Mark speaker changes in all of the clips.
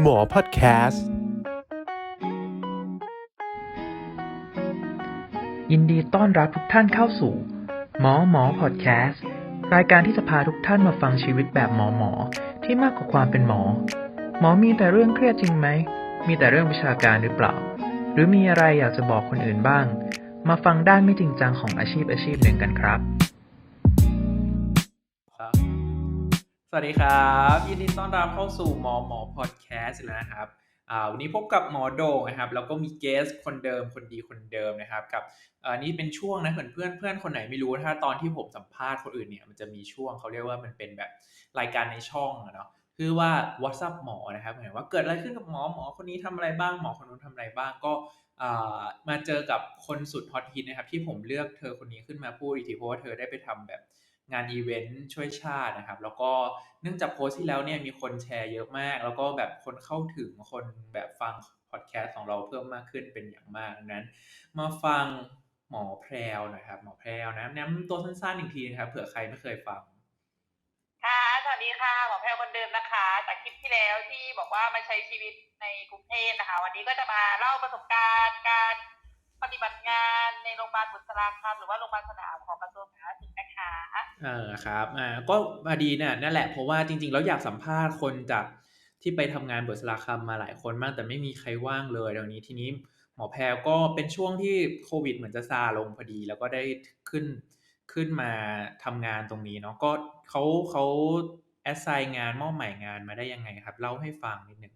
Speaker 1: หมอพอดแคสต์
Speaker 2: ยินดีต้อนรับทุกท่านเข้าสู่ หมอหมอพอดแคสต์ รายการที่จะพาทุกท่านมาฟังชีวิตแบบหมอหมอที่มากกว่าความเป็นหมอ หมอมีแต่เรื่องเครียดจริงไหม มีแต่เรื่องวิชาการหรือเปล่า หรือมีอะไรอยากจะบอกคนอื่นบ้าง มาฟังด้านไม่จริงจังของอาชีพอาชีพหนึ่งกันครับ
Speaker 3: สวัสดีครับ ยินดีต้อนรับเข้าสู่หมอหมอพอดแคสต์แล้วนะครับอ่าวันนี้พบกับหมอโด่งนะครับแล้วก็มีเกสคนเดิมคนดีคนเดิมนะครับกับอ่านี่เป็นช่วงนะเพื่อนเพื่อนเพื่อนคนไหนไม่รู้ถ้าตอนที่ผมสัมภาษณ์คนอื่นเนี่ยมันจะมีช่วงเขาเรียกว่ามันเป็นแบบรายการในช่องอะเนาะคือว่า WhatsApp หมอนะครับหมายว่าเกิดอะไรขึ้นกับหมอหมอคนนี้ทำอะไรบ้างหมอคนนู้นทำอะไรบ้างก็อ่ามาเจอกับคนสุดฮอตฮิตนะครับที่ผมเลือกเธอคนนี้ขึ้นมาพูดอีกทีเพราะว่าเธอได้ไปทำแบบ งานอีเวนต์ช่วยชาตินะครับ แล้วก็เนื่องจากโพสต์ที่แล้วเนี่ยมีคนแชร์เยอะมาก แล้วก็แบบคนเข้าถึงคนแบบฟังพอดแคสต์ของเราเพิ่มมากขึ้นเป็นอย่างมากนั้น มาฟังหมอแพรวนะครับ หมอแพรวนะแนะนำตัวสั้นๆอีกทีนะครับเผื่อใครไม่เคยฟัง
Speaker 4: ค่ะสวัสดีค่ะหมอแพรวคนเดิมนะคะ จากคลิปที่แล้วที่บอกว่ามาใช้ชีวิตในกรุงเทพนะคะ วันนี้ก็จะมาเล่าประสบการณ์การปฏิบัติงานในโรงพยาบาลบุษราคำหรือว่าโรงพยาบาลสนามของกระทรวง
Speaker 3: เออครับ อ่า ก็มาดีเนี่ย นั่นแหละ เพราะว่าจริง ๆ แล้วอยากสัมภาษณ์คนจากที่ไปทำงานบุษราคำมาหลายคนมาก แต่ไม่มีใครว่างเลยเดี๋ยวนี้ทีนี้หมอแพรก็เป็นช่วงที่โควิดเหมือนจะซาลงพอดี แล้วก็ได้ขึ้นขึ้นมาทำงานตรงนี้เนาะก็เขาเขาแอสไซน์งานมอบหมายงานมาได้ยังไงครับ เล่าให้ฟังนิดหนึ่ง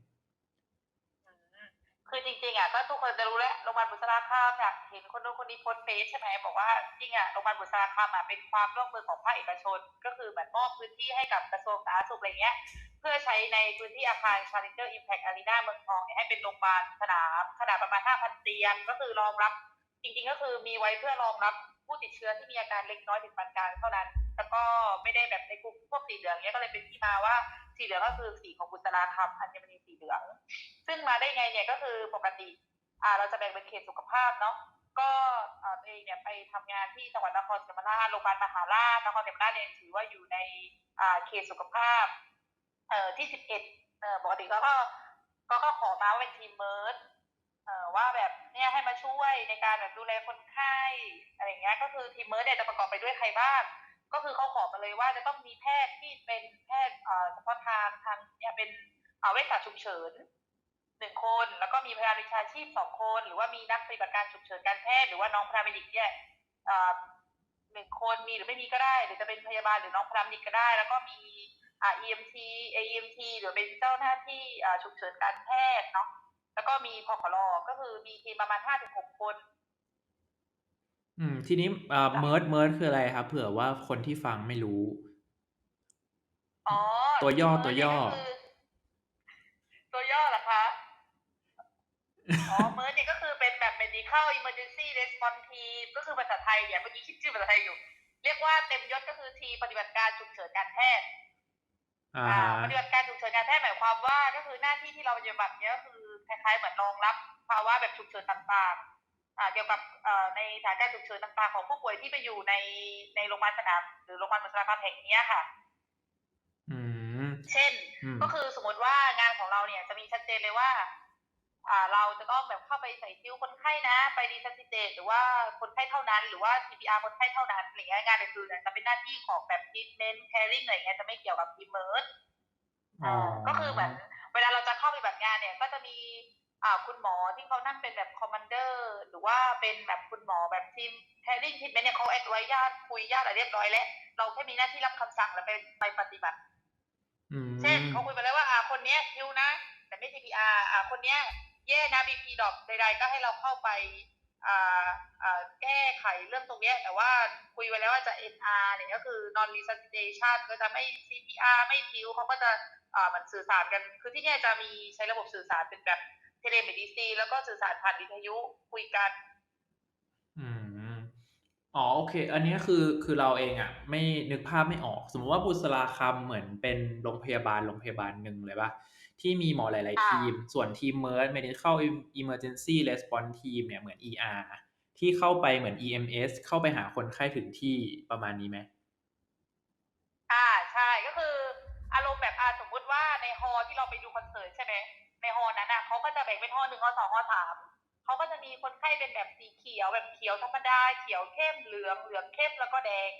Speaker 4: คือจริงๆอะก็ทุกคนจะรู้แหล้วโรงพยาบาลบุษราคำอยากเห็นคนนู้นคนนี้โพสเฟซใช่ไหมบอกว่าจริงอะโรงพยาบาลบุษราคำอะเป็นความร่วมมือของภาคเอกชน ก็คือเหมือนมอบพื้นที่ให้กับกระทรวงสาธารณสุขอะไรเงี้ย เพื่อใช้ในพื้นที่อาคาร Challenger Impact Arena เมืองทองเนี่ยให้เป็นโรงพยาบาลสนามขนาดประมาณ 5,000 เตียง ก็คือรองรับ จริง ๆ ก็คือมีไว้เพื่อรองรับผู้ติดเชื้อที่มีอาการเล็กน้อยถึงปานกลางเท่านั้น แล้วก็ไม่ได้แบบในกลุ่มพวกสีเหลืองเนี้ยก็เลยเป็นที่มาว่า สีเหลืองก็คือสีของบุษราคำอัญมณีสีเหลือง ซึ่งมาได้ไงเนี่ยก็คือปกติอ่าเราจะแบ่งเป็นเขตสุขภาพเนาะก็ตัวเองเนี่ยไปทำงานที่จังหวัดนครศรีธรรมราชโรงพยาบาลมหาราชนครศรีธรรมราชเนี่ยถือว่าอยู่ในอ่าเขตสุขภาพเอ่อที่สิบเอ็ดเออปกติก็ก็ก็ขอมาเป็นทีมเมิร์ดเอ่อว่าแบบเนี่ยให้มาช่วยในการแบบดูแลคนไข้อะไรเงี้ยก็คือทีมเมิร์ดเนี่ยจะประกอบไปด้วยใครบ้าง ก็คือเขาขอมาเลยว่าจะต้องมีแพทย์ที่เป็นแพทย์เอ่อเฉพาะทางทางเนี่ยเป็นเอ่อเวชศาสตร์ฉุกเฉินหนึ่งคนแล้วก็มีพยาบาลวิชาชีพสองคน หรือว่ามีนักปฏิบัติการฉุกเฉินการแพทย์หรือว่าน้องพาราเมดิกเนี่ยอ่อหนึ่งคนมีหรือไม่มีก็ได้ หรือจะเป็นพยาบาลหรือน้องพาราเมดิกก็ได้ แล้วก็มีอ่า EMT AEMT หรือเป็นเจ้าหน้าที่อ่าฉุกเฉินการแพทย์เนาะแล้วก็มีพคลก็คือมีทีมประมาณห้าถึงหกคน
Speaker 3: อืม ทีนี้อ่าเมิร์ด เมิร์ด คืออะไรครับ เผื่อว่าคนที่ฟังไม่รู้
Speaker 4: อ๋อ
Speaker 3: ตัวย่อ ตัวย่อ
Speaker 4: เมิร์ดเนี่ยก็คือ ตัวย่อเหรอคะ อ๋อเมิร์ดเนี่ย ก็คือเป็นแบบ medical emergency response team ก็คือภาษาไทยเนี่ย เมื่อกี้คิดชื่อภาษาไทยอยู่ เรียกว่าเต็มยศ ก็คือ ทีมปฏิบัติการฉุกเฉินการแพทย์
Speaker 3: อ่า
Speaker 4: อ่า
Speaker 3: ฮะ
Speaker 4: ปฏิบัติการฉุกเฉินการแพทย์ หมายความว่า ก็คือหน้าที่ที่เราปฏิบัติเนี้ยก็คือคล้าย ๆ เหมือนรองรับภาวะแบบฉุกเฉินต่างๆอ่า เกี่ยวกับเอ่อในสถานการณ์ฉุกเฉินต่างๆของผู้ป่วยที่ไปอยู่ในในโรงพยาบาลสนามหรือโรงพยาบาลบุษราคำแห่งเนี้ยค่ะ
Speaker 3: อืม
Speaker 4: เช่น
Speaker 3: อืม
Speaker 4: ก็คือสมมติว่างานของเราเนี่ยจะมีชัดเจนเลยว่าอ่าเราจะต้องแบบเข้าไปใส่ซิ้วคนไข้นะ ไปดีซัสซิเตตหรือว่าคนไข้เท่านั้น หรือว่า CPR คนไข้เท่านั้นอะไรเงี้ยงานอื่นๆเนี่ยจะเป็นหน้าที่ของแบบ treatment caring อะไรเงี้ยจะไม่เกี่ยวกับ emerge
Speaker 3: อ๋อ
Speaker 4: ก็คือเหมือนเวลาเราจะเข้าไปแบบงานเนี่ย ก็จะมีอ่า คุณหมอที่เขานั่งเป็นแบบคอมมานเดอร์ หรือว่าเป็นแบบคุณหมอแบบทีมแคริ่งทีมเนี่ยเขาแอดไว้ญาติคุยญาติอะไรเรียบร้อยแล้วเราแค่มีหน้าที่รับคำสั่งแล้วไปไปปฏิบัติ
Speaker 3: อืม
Speaker 4: เช่นเขาคุยไปแล้วว่าอ่าคนเนี้ยคิวนะ แต่ไม่ CPR อ่าคนเนี้ยแย่นะ BP ดรอปใด ๆ ก็ให้เราเข้าไปอ่าอ่าแก้ไขเรื่องตรงเนี้ยแต่ว่าคุยไปแล้วว่าจะ NR เนี่ยก็คือ non resuscitation ก็จะไม่ CPR ไม่พิวเขาก็จะอ่ามันสื่อสารกัน คือที่เนี่ยจะมีใช้ระบบสื่อสารเป็นแบบ เทเลเมดิซีแล้วก็สื่อสารผ่านวิทยุคุยกัน
Speaker 3: อืมอ๋อโอเค อันเนี้ยคือคือเราเองอะ ไม่นึกภาพไม่ออก สมมติว่าบุษราคำเหมือนเป็นโรงพยาบาลโรงพยาบาลหนึ่งเลยปะที่มีหมอหลายๆ
Speaker 4: อ่า
Speaker 3: ทีม ส่วนทีมเมิร์ด medical emergency response team เนี่ยเหมือน ER ที่เข้าไปเหมือน EMS เข้าไปหาคนไข้ถึงที่ประมาณนี้ไหม
Speaker 4: เขาก็จะแบ่งเป็นฮอหนึ่งฮอสองฮอสามเขาก็จะมีคนไข้เป็นแบบสีเขียวแบบเขียวธรรมดาเขียวเข้มเหลืองเหลืองเข้มแล้วก็แดง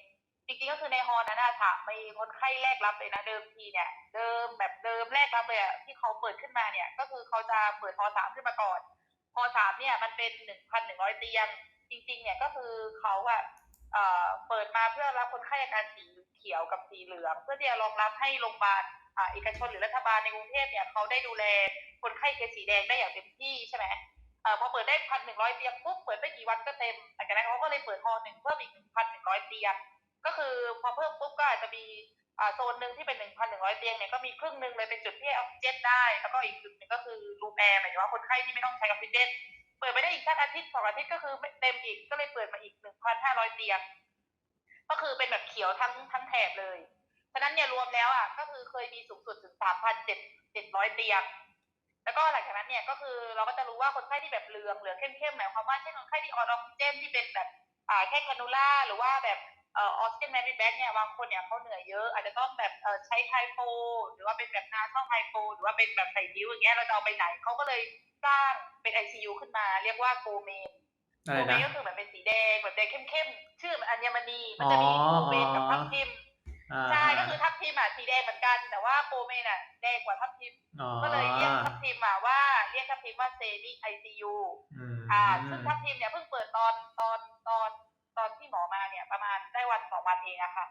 Speaker 4: จริงๆก็คือในฮอนั้นอะค่ะมีคนไข้แรกรับเลยนะเดิมทีเนี่ย เดิมแบบเดิมแรกรับเลยที่เขาเปิดขึ้นมาเนี่ย ก็คือเขาจะเปิดฮอสามขึ้นมาก่อนฮอสามเนี่ยมันเป็นหนึ่งพันหนึ่งร้อยเตียง จริง ๆ เนี่ยก็คือเขาอะเอ่อเปิดมาเพื่อรับคนไข้อาการสีเขียวกับสีเหลือง เพื่อที่จะรองรับให้โรงพยาบาล เอกชนหรือรัฐบาลในกรุงเทพเนี่ยเขาได้ดูแลคนไข้เคสสีแดงได้อย่างเต็มที่ใช่ไหมอพอเปิดได้พันหนึ่งร้อยเตียงปุ๊บเปิดไม่กี่วันก็เต็มหลังจากนั้นเขาก็เลยเปิดฮอหนึ่งเพิ่มอีกหนึ่งพันหนึ่งร้อยเตียง ก็คือพอเพิ่มปุ๊บก็อาจจะมีโซนหนึ่งที่เป็นหนึ่งพันหนึ่งร้อยเตียงเนี่ยก็มีครึ่งหนึ่งเลยเป็นจุดที่ออกซิเจนได้ แล้วก็อีกจุดหนึ่งก็คือรูมแอร์หมายถึงว่าคนไข้ที่ไม่ต้องใช้ออกซิเจนเปิดไปได้อีกสักอาทิตย์สองอาทิตย์ก็คือเต็มอีกก็เลยเปิดมาอีกหนึ่งพันห้าร้อยเตียง ก็คือเป็นแบบเขียวทั้งทั้งแถบเลย ฉะนั้นเนี่ยรวมแล้วอะก็คือเคยมีสูงสุดถึงสามพันเจ็ดเจ็ดร้อยเตียง แล้วก็หลังจากนั้นเนี่ยก็คือเราก็จะรู้ว่าคนไข้ที่แบบเหลืองเหลืองเข้มๆหมายความว่าเช่นคนไข้ที่ออนออกซิเจนที่เป็นแบบอ่าแค่แคนูล่าหรือว่าแบบเอ่อออกซิเจนแมนแบ็กเนี่ยบางคนเนี่ยเขาเหนื่อยเยอะอาจจะต้องแบบเอ่อใช้ไฮโฟหรือว่าเป็นแบบนาช่องไฮโฟหรือว่าเป็นแบบใส่นิ้วอย่างเงี้ยเราจะเอาไปไหนเขาก็เลยสร้างเป็น ICU ขึ้นมา เรียกว่าโกเมน
Speaker 3: อะ
Speaker 4: โก
Speaker 3: ไร
Speaker 4: เมน
Speaker 3: นะ
Speaker 4: ก็คือเหมือนเป็นสีแดงแบบแดงเข้มๆชื่อมันอัญมณีมันจะมีโกเมนกับทับทิม
Speaker 3: อ่า
Speaker 4: ใช่ก็คือทับทิมอะสีแดงเหมือนกัน แต่ว่าโกเมนอะแดงกว่าทับทิม
Speaker 3: อ๋อ
Speaker 4: ก็เลยเรียกทับทิมอะว่าเรียกทับทิมว่าเซมิไอซียู
Speaker 3: อืม
Speaker 4: อ่าซึ่งทับทิมเนี่ยเพิ่งเปิดตอนตอนตอนตอนที่หมอมาเนี่ยประมาณได้วันสองวันเองอะค่ะ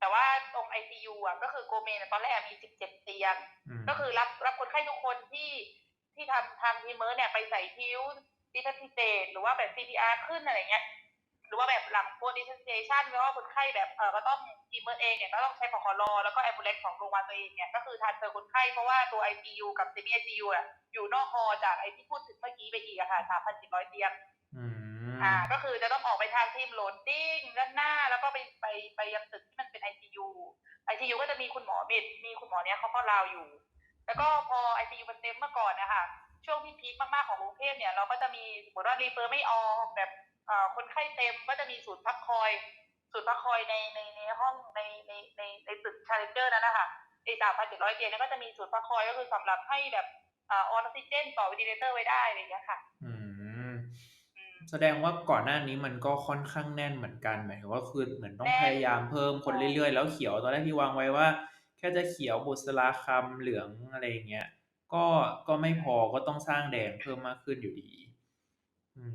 Speaker 4: แต่ว่าตรงไอซียูอะก็คือโกเมนตอนแรกมีสิบเจ็ดเตียง
Speaker 3: ม
Speaker 4: ก็คือรับรับคนไข้ทุกคนที่ที่ทำทำทีมเมอร์เนี่ยไปใส่ทิวดิทัติเตตหรือว่าแบบ CPR ขึ้นอะไรเงี้ย หรือว่าแบบหลังโปรดิเซชันแล้วว่าคนไข้แบบเออก็ต้องทีมเมอร์เองเนี่ยก็ต้องใช้พคลแล้วก็แอมบูเลนของโรงพยาบาลตัวเองเนี่ยก็คือทานเจอคนไข้เพราะว่าตัว ICU กับ semi ICU อะอยู่นอกฮอจากไอที่พูดถึงเมื่อกี้ไปอีกอะค่ะ3,400เตียง
Speaker 3: อืม
Speaker 4: อ่า ก็คือจะต้องออกไปทางทีมโหลดดิ้งด้านหน้า แล้วก็ไปไปไปยังตึกที่มันเป็น ICU ICU ก็จะมีคุณหมอเมดมีคุณหมอเนี้ยเขาก็ราวอยู่ แล้วก็พอ ICU มันเต็มเมื่อก่อนนะคะช่วงที่พีคมากๆของกรุงเทพเนี่ยเราก็จะมีสมมติว่ารีเฟอร์ไม่ออกแบบเอ่อ คนไข้เต็มก็จะมีศูนย์พักคอยศูนย์พักคอยในในในห้องในในในในตึกชาเลนเจอร์นั้นนะคะไอ้สามพันเจ็ดร้อยเตียงเนยก็จะมีศูนย์พักคอยก็คือสำหรับให้แบบเออออกซิเจนต่อวิดีเลเตอร์ไว้ได้อะไรอย่างเงี้ยค่ะ
Speaker 3: อืม
Speaker 4: อืม
Speaker 3: แสดงว่าก่อนหน้านี้มันก็ค่อนข้างแน่นเหมือนกันหมายถึงว่าคือเหมือนต้อง
Speaker 4: แน่น
Speaker 3: พยายามเพิ่มคนเรื่อยๆ แล้วเขียวตอนแรกที่วางไว้ว่า แค่จะเขียวบุษราคำเหลืองอะไรอย่างเงี้ยก็ก็ไม่พอก็ต้องสร้างแดงเพิ่มมากขึ้นอยู่ดีอืม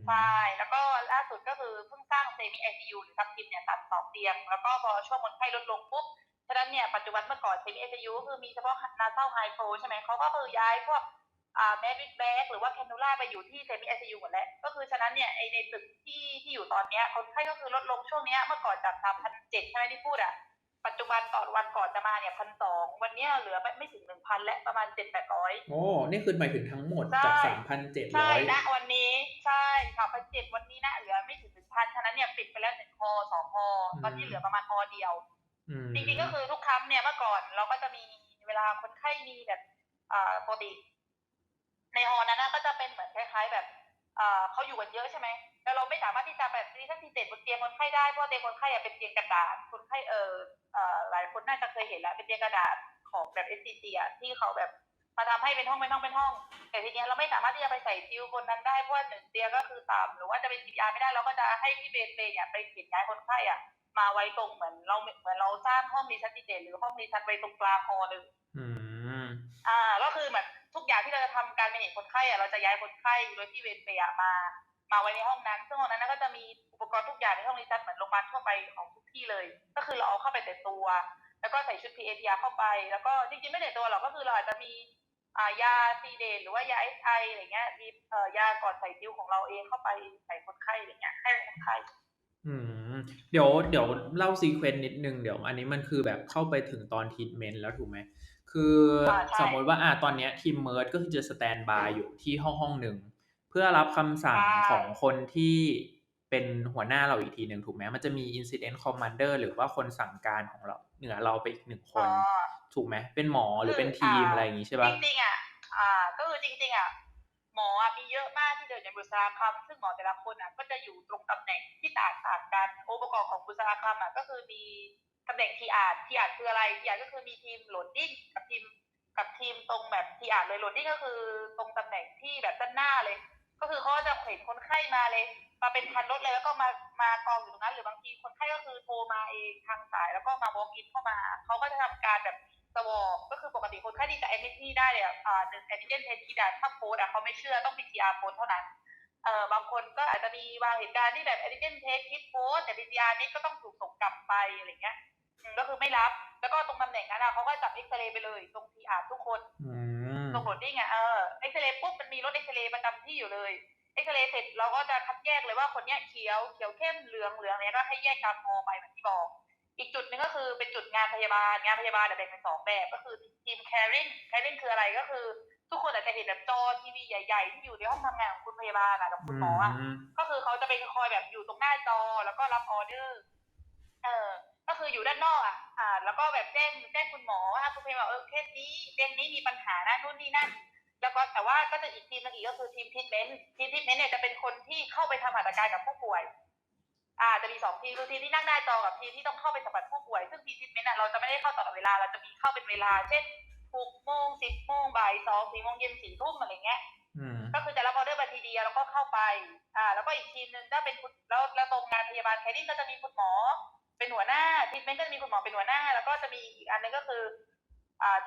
Speaker 4: ใช่ แล้วก็ล่าสุดก็คือเพิ่งสร้างเซมิไอซียูหรือทับทิมเนี่ยตัดสองเตียง แล้วก็พอช่วงคนไข้ลดลงปุ๊บ ฉะนั้นเนี่ยปัจจุบันเมื่อก่อนเซมิไอซียูก็คือมีเฉพาะนาเซลไฮโฟใช่ไหมเขาก็คือย้ายพวกอ่าแมดวิกแบ็กหรือว่าแคนูล่าไปอยู่ที่เซมิไอซียูหมดแล้ว ก็คือฉะนั้นเนี่ยไอในตึกที่ที่อยู่ตอนเนี้ยคนไข้ก็คือลดลงช่วงเนี้ยเมื่อก่อนจากสามพันเจ็ดใช่ไหมที่พูดอะปัจจุบันต่อวันก่อนจะมาเนี่ยพันสองวันเนี้ยเหลือไม่ไม่ถึงหนึ่งพันและประมาณเจ็ดแปดร้อย
Speaker 3: โอ้ นี่คือหมายถึงทั้งหมด
Speaker 4: ใช่
Speaker 3: จากสามพันเจ็ด
Speaker 4: ใช่
Speaker 3: ร้อย
Speaker 4: ณวันนี้ ใช่ค่ะพันเจ็ดวันนี้นะเหลือไม่ถึงหนึ่งพันฉะนั้นเนี่ยปิดไปแล้วหนึ่งฮอสองฮอตอนนี้เหลือประมาณฮอเดียวจริงๆก็คือทุกครั้งเนี่ยเมื่อก่อนเราก็จะมีเวลาคนไข้มีแบบอ่าปกติในฮอนั้นนะก็จะเป็นเหมือนคล้ายๆ แบบอ่าเขาอยู่กันเยอะใช่ไหมแต่เราไม่สามารถที่จะแบบมีทั้งทีเจ็ดบนเตียงคนไข้ได้เพราะเตียงคนไข้อะเป็นเตียงกระดาษคนไข้เออเอ่อหลายคนน่าจะเคยเห็นแล้วเป็นเตียงกระดาษของแบบ s c c อะที่เขาแบบ มาทำให้เป็นห้องเป็นห้องเป็นห้อง แต่ทีเนี้ยเราไม่สามารถที่จะไปใส่ซิลคนนั้นได้เพราะว่าหนึ่งเตียงก็คือต่ำหรือว่าจะเป็นซีอาไม่ได้เราก็จะให้พี่เบนเบนเนี่ยไปเขียนย้ายคนไข้อะมาไว้ตรงเหมือนเราเหมือนเราสร้างห้องรีซัตติเจหรือห้องรีซัตไว้ตรงกลางฮอเลย
Speaker 3: อืม
Speaker 4: อ่า ก็คือเหมือนทุกอย่างที่เราจะทำการเมเนจคนไข้อะเราจะย้ายคนไข้โดยที่เวรเปรย์อะมา มาไว้ในห้องนั้น ซึ่งห้องนั้นก็จะมีอุปกรณ์ทุกอย่างในห้องรีซัตเหมือนโรงพยาบาลทั่วไปของทุกที่เลย ก็คือเราเอาเข้าไปแต่ตัว แล้วก็ใส่ชุด PAPR เข้าไป แล้วก็จริงๆไม่แต่ตัวหรอกก็คือเราอาจจะมีอ่า ยาซีเดนหรือว่ายาเอสไออะไรเงี้ยมีเอ่อยาก่อนใส่ซิวของเราเองเข้าไปใส่คนไข้อะไรเงี้ยให้คนไข้
Speaker 3: อืมเดี๋ยวเดี๋ยวเล่าซีเควนต์นิดนึงเดี๋ยวอันนี้มันคือแบบเข้าไปถึงตอนทีทเมนต์แล้วถูกไหมคืออา
Speaker 4: ใช่
Speaker 3: สมมติว่าอะตอนเนี้ยทีมเมิร์ดก็คือจะสแตนบายอยู่ที่ห้องห้องหนึ่งเพื่อรับคำสั่ง
Speaker 4: ใช่
Speaker 3: ของคนที่ เป็นหัวหน้าเราอีกทีหนึ่งถูกไหมมันจะมี Incident Commander หรือว่าคนสั่งการของเราเหนือเราไปอีกหนึ่งคน
Speaker 4: อ๋อ
Speaker 3: ถูกไหมเป็นหมอหรือเป็น
Speaker 4: คือ
Speaker 3: ทีม
Speaker 4: อ่า
Speaker 3: อะไรอย่างงี้ใช่
Speaker 4: จ
Speaker 3: ปะ
Speaker 4: ริงๆอะอ่าก็คือจริงๆอะหมออะมีเยอะมากที่เดินในบุษราคำซึ่งหมอแต่ละคนอะก็จะอยู่ตรงตำแหน่งที่ต่างต่างกันองค์ประกอบของบุษราคำอะก็คือมีตำแหน่งทีอาร์ทีอาร์คืออะไรทีอาร์ก็คือมีทีมโหลดดิ้งกับทีมกับทีมตรงแบบที่อ่านเลยโหลดนี่ก็คือตรงตำแหน่งที่แบบด้านหน้าเลย ก็คือเขาก็จะเห็นคนไข้มาเลย มาเป็นพันรถเลยแล้วก็มามากองอยู่ตรงนั้นหรือบางทีคนไข้ก็คือโทรมาเองทางสาย แล้วก็มา walk in เข้ามาเขาก็จะทำการแบบสวอปก็คือปกติคนไข้ที่จะแอดมิทที่ได้เนี่ยอ่าหนึ่งแอนติเจนเทสที่ได้ถ้าโพสอะเขาไม่เชื่อต้อง PCR โพสเท่านั้นเอ่อบางคนก็อาจจะมีบางเหตุการณ์ที่แบบแอนติเจนเทสคิดโพสแต่ PCR นี่ก็ต้องถูกส่งกลับไปอะไรเงี้ยอืมก็คือไม่รับ แล้วก็ตรงตำแหน่งนั้นอะเขาก็จับเอ็กซเรย์ไปเลย ตรงทีอาร์ทุกคน
Speaker 3: อืม
Speaker 4: ตรงโหลดดิ้งอะเออ เอ็กซเรย์ปุ๊บมันมีรถเอ็กซเรย์ประจำที่อยู่เลยเอ็กซเรย์เสร็จเราก็จะคัดแยกเลยว่าคนเนี้ยเขียวเขียวเข้มเหลืองเหลืองเนี้ยก็ให้แยกตามมอไปเหมือนที่บอก อีกจุดหนึงก็คือเป็นจุดงานพยาบาลงานพยาบาลเนี่ยแบ่งเป็นสองแบบก็คือทีม caring caring คืออะไรก็คือ ทุกคนอาจจะเห็นแบบจอทีวีใหญ่ ๆ ที่อยู่ในห้องทำงานของคุณพยาบาลอะกับคุณหมออะ
Speaker 3: ม
Speaker 4: ก็คือเขาจะเป็นคอยแบบอยู่ตรงหน้าจอแล้วก็รับออเดอร์ เออก็คืออยู่ด้านนอกอะ อ่า แล้วก็แบบแจ้งแจ้งคุณหมอว่าคุณพยาบาลเออเคสนี้เตียงนี้มีปัญหานะนู่นนี่นั่น แล้วก็แต่ว่าก็จะอีกทีมหนึงอีกก็คือทีมทิทเมนต์ทีมทิทเมนต์เนี่ยจะเป็นคนที่เข้าไปทำหัตถการกับผู้ป่วย อ่าจะมีสองทีมคือทีมที่นั่งหน้าจอกับทีมที่ต้องเข้าไปสัมผัสผู้ป่วย ซึ่งทีมทิทเมนต์อะเราจะไม่ได้เข้าตลอดเวลาเราจะมีเข้าเป็นเวลา เช่นหกโมงสิบโมงบ่ายสองสี่โมงเย็นสี่ทุ่มอะไรเงี้ย
Speaker 3: อืม
Speaker 4: ก็คือจะรับออเดอร์บัญชีเดียวแล้วก็เข้าไป อ่า แล้วก็อีกทีมหนึ่งถ้าเป็นคุณแล้วแล้วตรงงานพยาบาลแคริ่งก็จะมีคุณหมอ เป็นหัวหน้าทีมเมนก็จะมีคุณหมอเป็นหัวหน้า แล้วก็จะมีอีกอันหนึงก็คืออ่า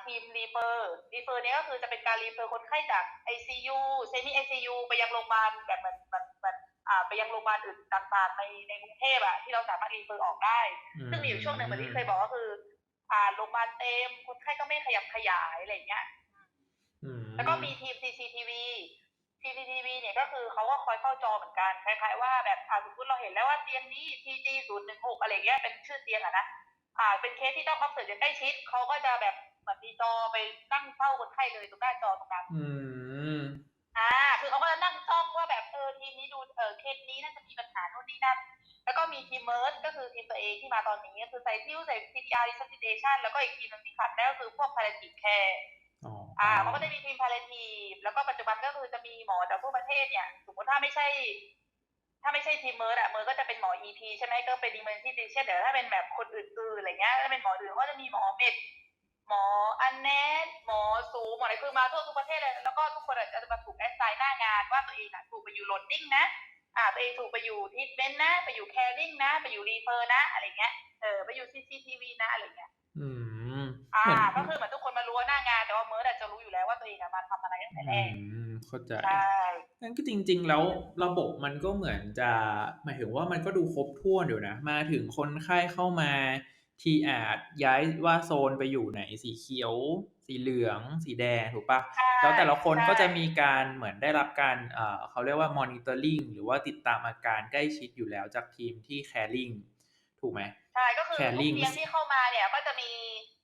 Speaker 4: ทีมรีเฟอร์รีเฟอร์เนี้ยก็คือจะเป็นการรีเฟอร์คนไข้จาก ICU เซมิ ICU ไปยังโรงพยาบาลแบบเหมือนเหมือนเหมือนอ่าไปยังโรงพยาบาลอื่นต่างๆในในกรุงเทพอะที่เราสามารถรีเฟอร์ออกได้ ซึ่งมีอยู่ช่วงหนึ่งเหมือนที่เคยบอกก็คืออ่าโรงพยาบาลเต็มคนไข้ก็ไม่ขยับขยายอะไรอย่างเงี้ย
Speaker 3: อืม
Speaker 4: แล้วก็มีทีม CCTV CCTV เนี่ยก็คือเขาก็คอยเฝ้าจอเหมือนกันคล้ายๆว่าแบบอ่าสมมติเราเห็นแล้วว่าเตียงนี้ TG ศูนย์หนึ่งหกอะไรเงี้ยเป็นชื่อเตียงอะนะอ่าเป็นเคสที่ต้องรับเสิร์ฟอย่างใกล้ชิดเขาก็จะแบบ เหมือนมีจอไปนั่งเฝ้าคนไข้เลยตรงหน้าจอตรงนั้น
Speaker 3: อืม
Speaker 4: อ่า คือเขาก็จะนั่งจ้องว่าแบบเออทีมนี้ดูเออเคสนี้น่าจะมีปัญหาโน่นนี่นั่นแล้วก็มีทีมเมิร์สก็คือทีมตัวเองที่มาตอนนี้ก็คือใส่ซิวใส่ CPR resuscitation แล้วก็อีกทีมหนึงที่ขาดได้ก็คือพวก palliative care
Speaker 3: อ๋อ
Speaker 4: อ่าเขาก็จะมีทีมพาเลทีฟแล้วก็ปัจจุบันก็คือจะมีหมอจากทั่วประเทศเนี่ย สมมติถ้าไม่ใช่ ถ้าไม่ใช่ทีมเมิร์ดอะเมิร์ดก็จะเป็นหมอ EP ใช่ไหมก็เป็น emergency physician เดี๋ยวถ้าเป็นแบบคนอื่นๆอะไรเงี้ยถ้าเป็นหมออื่นก็จะมีหมอเม็ด หมออันเนสหมอสูหมออะไรคือมาทั่วทุกประเทศเลยแล้วก็ทุกคนอะจะมาถูกแอสไซน์หน้างานว่าตัวเองอะถูกไปอยู่โหลดดิ้งนะอ่าตัวเองถูกไปอยู่ทิทเมนต์นะไปอยู่แคริ่งนะไปอยู่รีเฟอร์นะอะไรเงี้ยเออไปอยู่ CCTV นะอะไรเงี้ย
Speaker 3: อืม
Speaker 4: อ่า
Speaker 3: เหมือน
Speaker 4: ก็คือเหมือนทุกคนมารู้ว่าหน้างานแต่ว่าเมิร์ดอะจะรู้อยู่แล้วว่าตัวเองอะมาทำอะไรตั้งแต่แร
Speaker 3: อื
Speaker 4: ก
Speaker 3: มเข้าใจ
Speaker 4: ใช่
Speaker 3: งั้นก็จริง ๆ แล้วระบบมันก็เหมือนจะหมายถึงว่ามันก็ดูครบถ้วนอยู่นะ มาถึงคนไข้เข้ามา ทีอาจย้ายว่าโซนไปอยู่ไหนสีเขียว สีเหลือง สีแดงถูกปะ
Speaker 4: ใช่
Speaker 3: แล้วแต่ละคน
Speaker 4: ใช่
Speaker 3: ก็จะมีการเหมือนได้รับการเอ่อเขาเรียกว่า monitoring หรือว่าติดตามอาการใกล้ชิดอยู่แล้วจากทีมที่ caring ถูกไหม
Speaker 4: ใช่ก็คือทุก
Speaker 3: Caring
Speaker 4: เตียงที่เข้ามาเนี่ยก็จะมี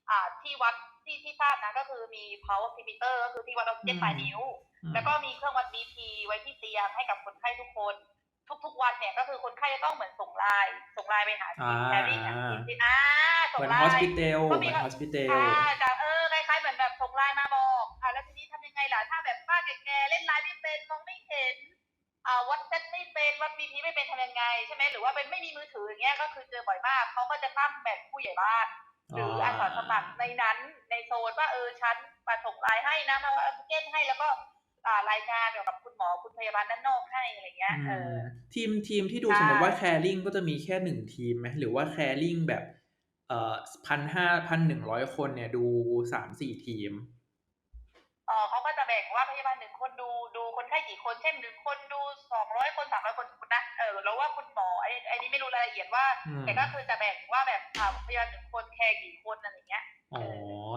Speaker 4: อ่าที่วัดที่ที่ทราบนะก็คือมี power oximeter ก็คือที่วัดออกซิเจนปลายนิ้ว
Speaker 3: อืม
Speaker 4: แล้วก็มีเครื่องวัด BP ไว้ที่เตียงให้กับคนไข้ทุกคน ทุกๆวันเนี่ยก็คือคนไข้จะต้องเหมือนส่งไลน์ส่งไลน์ไปหาทีม
Speaker 3: อ่า
Speaker 4: แคริ่งอะทีมที่อ่าส่
Speaker 3: เห
Speaker 4: ง
Speaker 3: มือน
Speaker 4: ไลน์
Speaker 3: hospital
Speaker 4: ก็
Speaker 3: เห
Speaker 4: มี
Speaker 3: มือน hospital
Speaker 4: อ่าจะเออคล้ายๆเหมือนแบบส่งไลน์มาบอกอ่าแล้วทีนี้ทำยังไงล่ะถ้าแบบป้าแก่ๆเล่นไลน์ไม่เป็นมองไม่เห็นอ่าวัดเซตไม่เป็นวัด BP ไม่เป็นทำยังไงใช่ไหมหรือว่าเป็นไม่มีมือถืออย่างเงี้ยก็คือเจอบ่อยมากเขาก็จะตั้งแบบผู้ใหญ่บ้านหรืออาสาสมัครในนั้นในโซนว่าเออฉันมาส่งไลน์ให้นะมาออกซิเจนให้แล้วก็อ่า รายงานเกี่ยวกับคุณหมอคุณพยาบาลด้านนอกให้อะไรเงี้ยเออ
Speaker 3: ทีมทีมที่ดู
Speaker 4: ใช่
Speaker 3: สมมติว่า caring ก็จะมีแค่หนึ่งทีมไหมหรือว่า caring แบบเอ่อพันห้าพันหนึ่งร้อยคนเนี่ยดูสามสี่ทีม
Speaker 4: เออเขาก็จะแบ่งว่าพยาบาลหนึ่งคนดูดูคนไข้กี่คนเช่นหนึ่งคนดูสองร้อยคนสามร้อยคนสมมตินะเออแล้วว่าคุณหมอไอ้ไอ้นี่ไม่รู้รายละเอียดว่า
Speaker 3: อืม
Speaker 4: แต่ก็คือจะแบ่งว่าแบบอ่าพยาบาลหนึ่งคนแคร์กี่คนอะไรเงี้ย
Speaker 3: อ๋อ